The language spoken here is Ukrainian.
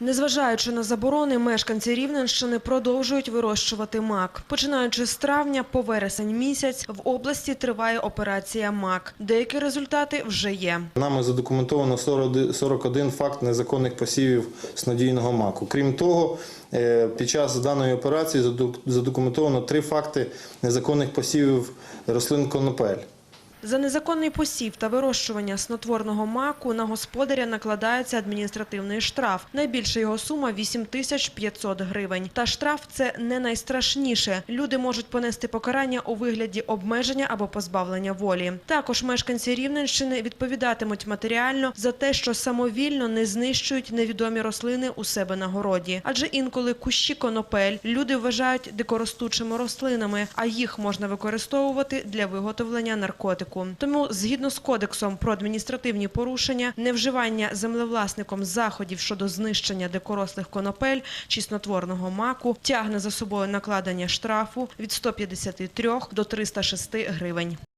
Незважаючи на заборони, мешканці Рівненщини продовжують вирощувати мак. Починаючи з травня по вересень місяць в області триває операція МАК. Деякі результати вже є. Нами задокументовано 40 41 факт незаконних посівів снодійного маку. Крім того, е, під час даної операції задокументовано три факти незаконних посівів рослин конопель. За незаконний посів та вирощування снотворного маку на господаря накладається адміністративний штраф. Найбільша його сума – 8 тисяч 500 гривень. Та штраф – це не найстрашніше. Люди можуть понести покарання у вигляді обмеження або позбавлення волі. Також мешканці Рівненщини відповідатимуть матеріально за те, що самовільно не знищують невідомі рослини у себе на городі. Адже інколи кущі конопель люди вважають дикоростучими рослинами, а їх можна використовувати для виготовлення наркотику. Тому, згідно з кодексом про адміністративні порушення, невживання землевласником заходів щодо знищення дикорослих конопель чиснотворного маку тягне за собою накладення штрафу від 153 до 306 гривень.